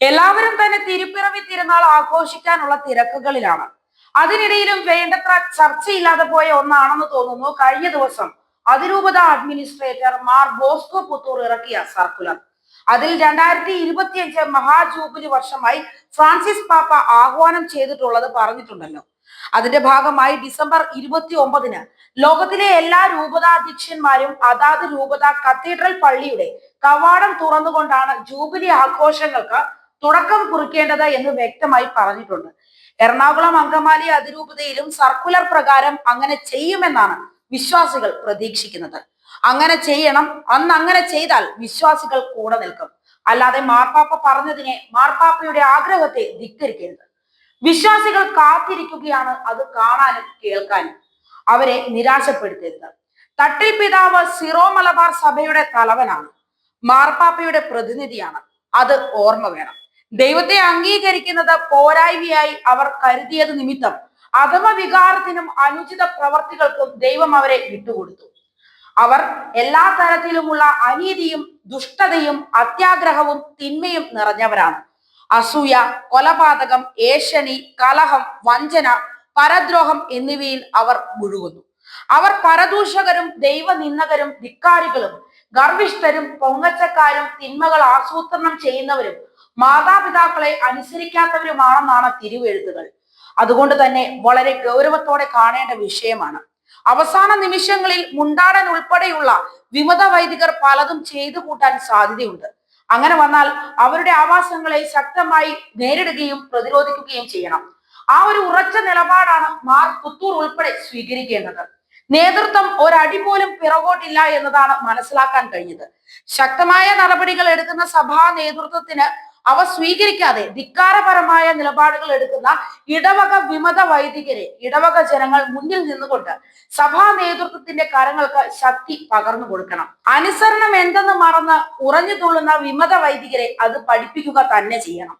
എല്ലാവരും തന്നെ തിരുപ്പിറവി തിരുനാൾ ആഘോഷിക്കാനുള്ള തിരക്കുകളിലാണ്. അതിനിടയിലും വേണ്ടത്ര ചർച്ചയില്ലാതെ പോയ ഒന്നാണെന്ന് തോന്നുന്നു. കഴിഞ്ഞ ദിവസം അതിരൂപത അഡ്മിനിസ്ട്രേറ്റർ മാർ ബോസ്കോ പുത്തൂർ ഇറക്കിയ സർക്കുലർ അതിൽ രണ്ടായിരത്തി ഇരുപത്തിയഞ്ച് മഹാജൂബിലി വർഷമായി ഫ്രാൻസിസ് പാപ്പ ആഹ്വാനം ചെയ്തിട്ടുള്ളത് പറഞ്ഞിട്ടുണ്ടല്ലോ. അതിന്റെ ഭാഗമായി ഡിസംബർ ഇരുപത്തി ഒമ്പതിന് ലോകത്തിലെ എല്ലാ രൂപതാധ്യക്ഷന്മാരും അതാത് രൂപത കത്തീഡ്രൽ പള്ളിയുടെ കവാടം തുറന്നുകൊണ്ടാണ് ജൂബിലി ആഘോഷങ്ങൾക്ക് തുടക്കം കുറിക്കേണ്ടത് എന്ന് വ്യക്തമായി പറഞ്ഞിട്ടുണ്ട്. എറണാകുളം അങ്കമാലി അതിരൂപതയിലും സർക്കുലർ പ്രകാരം അങ്ങനെ ചെയ്യുമെന്നാണ് വിശ്വാസികൾ പ്രതീക്ഷിക്കുന്നത്. അങ്ങനെ ചെയ്യണം. അന്ന് അങ്ങനെ ചെയ്താൽ വിശ്വാസികൾ കൂടെ നിൽക്കും. അല്ലാതെ മാർപ്പാപ്പ പറഞ്ഞതിനെ മാർപ്പാപ്പയുടെ ആഗ്രഹത്തെ ധിക്കരിക്കരുത്. വിശ്വാസികൾ കാത്തിരിക്കുകയാണ് അത് കാണാനും കേൾക്കാനും. അവരെ നിരാശപ്പെടുത്തരുത്. തട്ടിൽ പിതാവ് സിറോ മലബാർ സഭയുടെ തലവനാണ്. മാർപ്പാപ്പയുടെ പ്രതിനിധിയാണ്. അത് ഓർമ്മ വേണം. ദൈവത്തെ അംഗീകരിക്കുന്നത് പോരായ്മയായി അവർ കരുതിയത് നിമിത്തം. അധമ വികാരത്തിനും അനുചിത പ്രവർത്തികൾക്കും ദൈവം അവരെ വിട്ടുകൊടുത്തു. അവർ എല്ലാ തരത്തിലുമുള്ള അനീതിയും ദുഷ്ടതയും അത്യാഗ്രഹവും തിന്മയും നിറഞ്ഞവരാണ്. അസൂയ കൊലപാതകം ഏഷണി കലഹം വഞ്ചന പരദ്രോഹം എന്നിവയിൽ അവർ മുഴുകുന്നു. അവർ പരദൂഷകരും ദൈവനിന്ദകരും ധിക്കാരികളും ഗർവിഷ്ഠരും പൊങ്ങച്ചക്കാരും തിന്മകൾ ആസൂത്രണം ചെയ്യുന്നവരും മാതാപിതാക്കളെ അനുസരിക്കാത്തവരുമാണെന്നാണ് തിരുവെഴുത്തുകൾ. അതുകൊണ്ട് തന്നെ വളരെ ഗൗരവത്തോടെ കാണേണ്ട വിഷയമാണ്. അവസാന നിമിഷങ്ങളിൽ മുണ്ടാടൻ ഉൾപ്പെടെയുള്ള വിമത വൈദികർ പലതും ചെയ്തു കൂട്ടാൻ സാധ്യതയുണ്ട്. അങ്ങനെ വന്നാൽ അവരുടെ ആവാസങ്ങളെ ശക്തമായി നേരിടുകയും പ്രതിരോധിക്കുകയും ചെയ്യണം. ആ ഒരു ഉറച്ച നിലപാടാണ് മാർ പുത്തൂർ ഉൾപ്പെടെ സ്വീകരിക്കേണ്ടത്. നേതൃത്വം ഒരടി പോലും പിറകോട്ടില്ല എന്നതാണ് മനസ്സിലാക്കാൻ കഴിഞ്ഞത്. ശക്തമായ നടപടികൾ എടുക്കുന്ന സഭാ നേതൃത്വത്തിന് അവ സ്വീകരിക്കാതെ ധിക്കാരപരമായ നിലപാടുകൾ എടുക്കുന്ന ഇടവക വിമത വൈദികരെ ഇടവക ജനങ്ങൾ മുന്നിൽ നിന്നുകൊണ്ട് സഭാ നേതൃത്വത്തിന്റെ കരങ്ങൾക്ക് ശക്തി പകർന്നു കൊടുക്കണം. അനുസരണം എന്തെന്ന് മറന്ന് ഉറഞ്ഞു തുള്ളുന്ന വിമത വൈദികരെ അത് പഠിപ്പിക്കുക തന്നെ ചെയ്യണം.